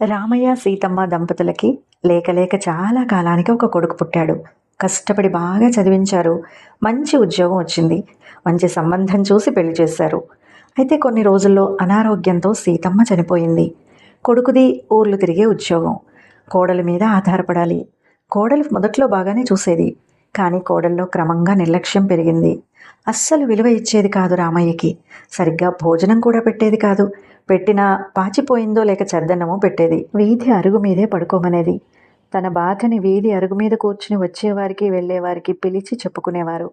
రామయ్య సీతమ్మ దంపతులకి లేక లేక చాలా కాలానికి ఒక కొడుకు పుట్టాడు. కష్టపడి బాగా చదివించారు. మంచి ఉద్యోగం వచ్చింది. మంచి సంబంధం చూసి పెళ్ళి చేశారు. అయితే కొన్ని రోజుల్లో అనారోగ్యంతో సీతమ్మ చనిపోయింది. కొడుకుది ఊర్లు తిరిగే ఉద్యోగం. కోడలి మీద ఆధారపడాలి. కోడలు మొదట్లో బాగానే చూసేది. కానీ కోడల్లో క్రమంగా నిర్లక్ష్యం పెరిగింది. అస్సలు విలువ ఇచ్చేది కాదు రామయ్యకి. సరిగ్గా భోజనం కూడా పెట్టేది కాదు. పెట్టినా పాచిపోయిందో లేక చెద్దన్నమో పెట్టేది. వీధి అరుగు మీదే పడుకోమనేది. తన బాధని వీధి అరుగు మీద కూర్చుని వచ్చేవారికి వెళ్ళేవారికి పిలిచి చెప్పుకునేవారు.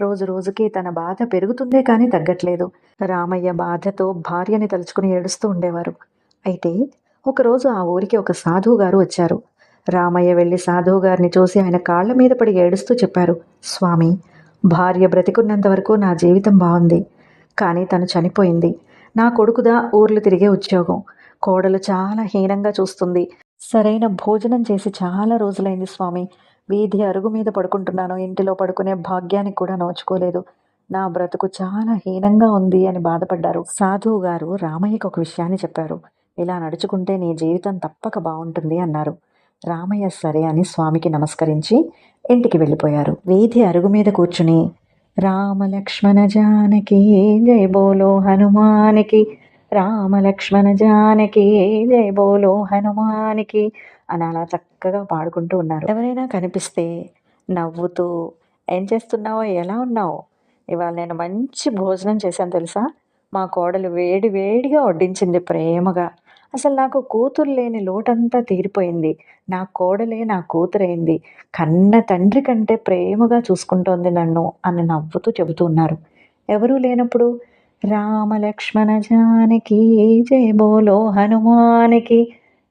రోజు రోజుకి తన బాధ పెరుగుతుందే కానీ తగ్గట్లేదు. రామయ్య బాధతో భార్యని తలుచుకుని ఏడుస్తూ ఉండేవారు. అయితే ఒకరోజు ఆ ఊరికి ఒక సాధువు గారు వచ్చారు. రామయ్య వెళ్ళి సాధువు గారిని చూసి ఆయన కాళ్ళ మీద పడి ఏడుస్తూ చెప్పారు స్వామి భార్య బ్రతికున్నంత వరకు నా జీవితం బాగుంది. కానీ తను చనిపోయింది. నా కొడుకుదా ఊర్లు తిరిగే ఉద్యోగం. కోడలు చాలా హీనంగా చూస్తుంది. సరైన భోజనం చేసి చాలా రోజులైంది స్వామి. వీధి అరుగు మీద పడుకుంటున్నాను. ఇంటిలో పడుకునే భాగ్యానికి కూడా నోచుకోలేదు. నా బ్రతుకు చాలా హీనంగా ఉంది అని బాధపడ్డారు. సాధువు గారు రామయ్యకు ఒక విషయాన్ని చెప్పారు. ఇలా నడుచుకుంటే నీ జీవితం తప్పక బాగుంటుంది అన్నారు. రామయ్య సరే అని స్వామికి నమస్కరించి ఇంటికి వెళ్ళిపోయారు. వీధి అరుగు మీద కూర్చుని రామ లక్ష్మణ జానకి జై బోలో హనుమానికి. రామ లక్ష్మణ జానకి జై బోలో హనుమానికి అని అలా చక్కగా పాడుకుంటూ ఉన్నారు. ఎవరైనా కనిపిస్తే నవ్వుతూ ఏం చేస్తున్నావో? ఎలా ఉన్నావు? ఇవాళ నేను మంచి భోజనం చేశాను తెలుసా? మా కోడలు వేడి వేడిగా వడ్డించింది ప్రేమగా. అసలు నాకు కూతురు లేని లోటంతా తీరిపోయింది. నా కోడలే నా కూతురైంది. కన్న తండ్రి కంటే ప్రేమగా చూసుకుంటోంది నన్ను అని నవ్వుతూ చెబుతూ ఉన్నారు. ఎవరూ లేనప్పుడు రామ లక్ష్మణ జానకి జయ బోలో హనుమానికి.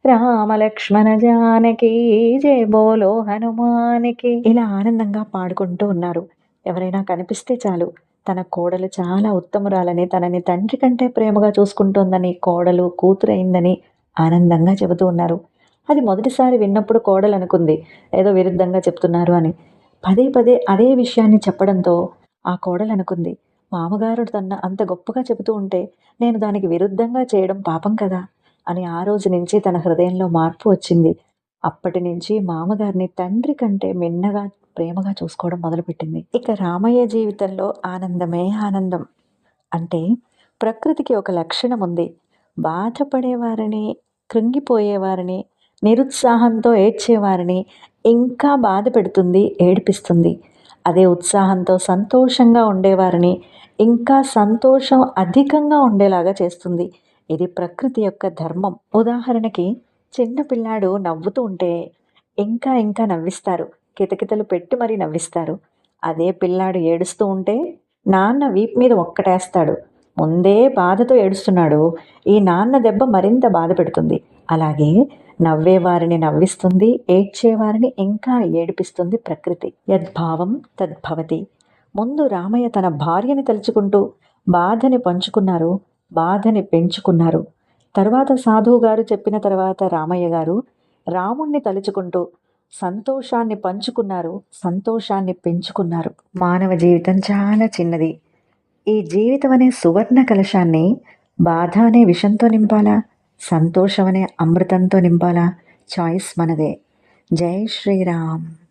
రామ లక్ష్మణ జానకి జయ బోలో హనుమానికి. ఇలా ఆనందంగా పాడుకుంటూ ఉన్నారు. ఎవరైనా కనిపిస్తే చాలు. తన కోడలు చాలా ఉత్తమురాలని తనని తండ్రి కంటే ప్రేమగా చూసుకుంటోందని కోడలు కూతురైందని ఆనందంగా చెబుతూ ఉన్నారు. అది మొదటిసారి విన్నప్పుడు కోడలు అనుకుంది ఏదో విరుద్ధంగా చెప్తున్నారు అని. పదే పదే అదే విషయాన్ని చెప్పడంతో ఆ కోడలు అనుకుంది మామగారు తన అంత గొప్పగా చెబుతూ ఉంటే నేను దానికి విరుద్ధంగా చేయడం పాపం కదా అని ఆ రోజు నుంచి తన హృదయంలో మార్పు వచ్చింది. అప్పటి నుంచి మామగారిని తండ్రి కంటే మిన్నగా ప్రేమగా చూసుకోవడం మొదలుపెట్టింది. ఇక రామయ్య జీవితంలో ఆనందమే ఆనందం. అంటే ప్రకృతికి ఒక లక్షణం ఉంది. బాధపడేవారిని కృంగిపోయేవారిని నిరుత్సాహంతో ఏడ్చేవారిని ఇంకా బాధ పెడుతుంది ఏడిపిస్తుంది. అదే ఉత్సాహంతో సంతోషంగా ఉండేవారిని ఇంకా సంతోషం అధికంగా ఉండేలాగా చేస్తుంది. ఇది ప్రకృతి యొక్క ధర్మం. ఉదాహరణకి చిన్న పిల్లాడు నవ్వుతూ ఉంటే ఇంకా ఇంకా నవ్విస్తారు. కితకితలు పెట్టి మరీ నవ్విస్తారు. అదే పిల్లాడు ఏడుస్తూ ఉంటే నాన్న వీప్ మీద ఒక్కటేస్తాడు. ముందే బాధతో ఏడుస్తున్నాడు. ఈ నాన్న దెబ్బ మరింత బాధ పెడుతుంది. అలాగే నవ్వేవారిని నవ్విస్తుంది ఏడ్చేవారిని ఇంకా ఏడిపిస్తుంది ప్రకృతి. యద్భావం తద్భవతి. ముందు రామయ్య తన భార్యని తలుచుకుంటూ బాధని పంచుకున్నారు బాధని పెంచుకున్నారు. తర్వాత సాధువు గారు చెప్పిన తర్వాత రామయ్య గారు రాముణ్ణి తలుచుకుంటూ సంతోషాన్ని పంచుకున్నారు సంతోషాన్ని పెంచుకున్నారు. మానవ జీవితం చాలా చిన్నది. ఈ జీవితం అనే సువర్ణ కలశాన్ని బాధ అనే విషంతో నింపాలా? సంతోషం అనే అమృతంతో నింపాలా? చాయిస్ మనదే. జై శ్రీరామ్.